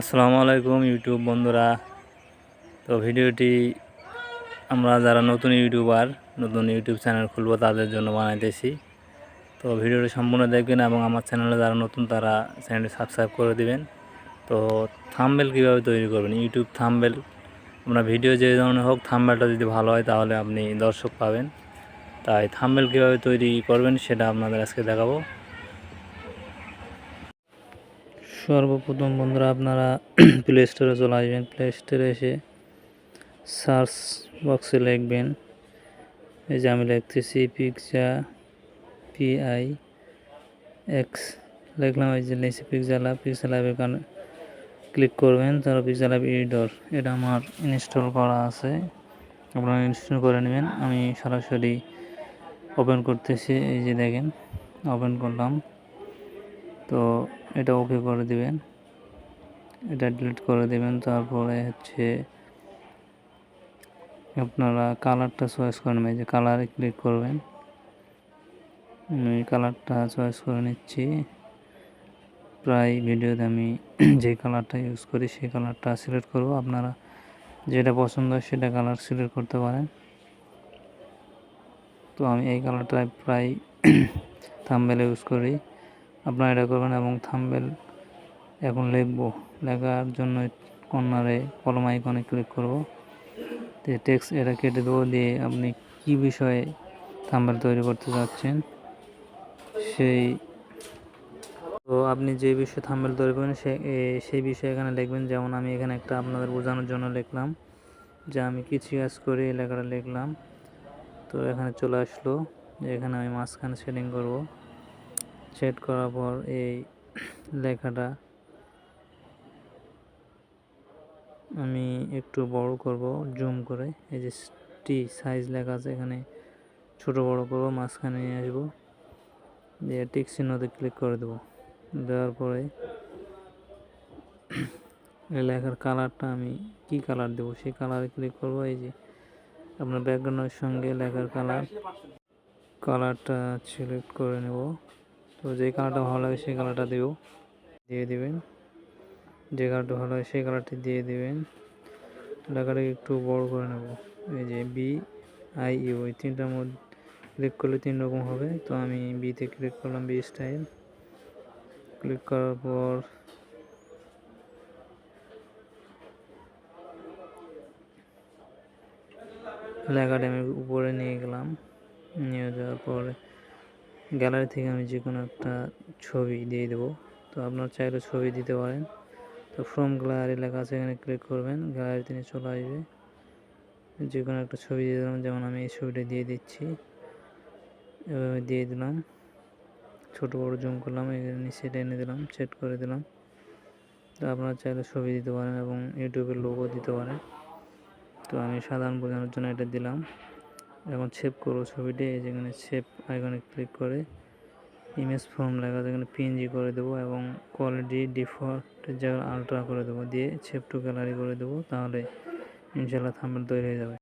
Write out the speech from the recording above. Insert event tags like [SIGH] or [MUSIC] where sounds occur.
আসসালামু আলাইকুম ইউটিউব বন্ধুরা। তো ভিডিওটি আমরা যারা নতুন ইউটিউবার, নতুন ইউটিউব চ্যানেল খুলবো তাদের জন্য বানাইতেছি। তো ভিডিওটি সম্পূর্ণ দেখবেন এবং আমার চ্যানেলে যারা নতুন তারা চ্যানেলটি সাবস্ক্রাইব করে দিবেন। তো থাম্বেল কীভাবে তৈরি করবেন? YouTube thumbnail. আমরা ভিডিও যে ধরনের হোক, থাম্বেলটা যদি ভালো হয় তাহলে আপনি দর্শক পাবেন। তাই থাম্বেল কীভাবে তৈরি করবেন সেটা আপনাদের আজকে দেখাবো। সর্বপ্রথম বন্ধুরা আপনারা [CLEARS THROAT] প্লে স্টোরে চলে আসবেন। প্লে স্টোরে এসে সার্চ বক্সে লিখবেন। এই যে আমি লিখতেছি পিকজা পিআই এক্স লিখলাম এই যে লিখছি পিকজালা পিকজালা এখানে ক্লিক করবেন তার তারপর পিকজালা ইডর এটা আমার ইনস্টল করা আছে। আপনারা ইনস্টল করে নেবেন। আমি সরাসরি ওপেন করতেছি। এই যে দেখেন ওপেন করলাম। তো এটা ওকে করে দিবেন। এটা ডিলিট করে দেবেন। তারপরে হচ্ছে আপনারা কালারটা চয়েস করে নেবেন। যে কালারে ক্লিক করবেন। আমি কালারটা চয়েস করে নিচ্ছি। প্রায় ভিডিওতে আমি [CLEARS THROAT] যে কালারটা ইউজ করি, সেই কালারটা সিলেক্ট করব। আপনারা যেটা পছন্দ হয় সেটা কালার সিলেক্ট করতে পারেন। তো আমি এই কালারটা প্রায় [CLEARS THROAT] থাম্বেলে ইউজ করি। আপনারা এটা করবেন এবং থাম্বেল এখন লিখব। লেখার জন্য কর্নারে কলম আইকনে ক্লিক করব। তো টেক্সট এটা কেটে দেবো দিয়ে আপনি কি বিষয়ে থাম্বেল তৈরি করতে চাচ্ছেন সেই তো আপনি যে বিষয়ে থাম্বেল তৈরি করবেন সে সেই বিষয়ে এখানে লিখবেন। যেমন আমি এখানে একটা আপনাদের বোঝানোর জন্য লিখলাম যে আমি কিছু কাজ করে এই লেখাটা লিখলাম। তো এখানে চলে আসলো। এখানে আমি মাঝখানে সেটিং করব। সেট করার পর এই লেখাটা আমি একটু বড় করব, জুম করে। এই যে টি সাইজ লেখা আছে এখানে, ছোট বড় করব, মাঝখানে নিয়ে আসব। দিয়ে টিক চিহ্নতে ক্লিক করে দেবো। দেওয়ার পরে এই লেখার কালারটা আমি কি কালার দেবো? সেই কালারে ক্লিক করব। এই যে আপনার ব্যাকগ্রাউন্ডের সঙ্গে লেখার কালার, কালারটা সিলেক্ট করে নেব। তো যে কালারটা ভালো লাগে সেই কালারটা দেব দিয়ে দিবেন। যে কালারটা ভালো হয় সেই কালারটি দিয়ে দিবেন। লেখাটাকে একটু বড় করে নেব। এই যে বি আই ইউ এই তিনটার মধ্যে ক্লিক করলে তিন রকম হবে। তো আমি বিতে ক্লিক করলাম বি স্টাইল ক্লিক করার পর লেখাটা আমি উপরে নিয়ে গেলাম। নিয়ে যাওয়ার পরে গ্যালারি থেকে আমি যে কোনো একটা ছবি দিয়ে দেবো। তো আপনার চাইলে ছবি দিতে পারেন। তো ফ্রম গ্যালারি লেখা আছে, এখানে ক্লিক করবেন। গ্যালারি তিনি চলে আসবে। যে কোনো একটা ছবি দিয়ে দিলাম, যেমন আমি এই ছবিটা দিয়ে দিচ্ছি। এভাবে দিয়ে দিলাম। ছোটো, বড়ো জুম করলাম, এখানে নিচে টেনে দিলাম সেট করে দিলাম। তো আপনারা চাইলে ছবি দিতে পারেন এবং ইউটিউবের লোগো দিতে পারেন। তো আমি সাধারণ বোঝানোর জন্য এটা দিলাম। এখন সেভ করব ছবিটি যেখানে সেভ আইকনে ক্লিক করে ইমেজ ফর্ম লেখা যেখানে পিএনজি করে দেবো এবং কোয়ালিটি ডিফল্ট জায়গায় আলট্রা করে দেবো, দিয়ে সেভ টু গ্যালারি করে দেবো, তাহলে ইনশাল্লাহ থামের তৈরি হয়ে যাবে।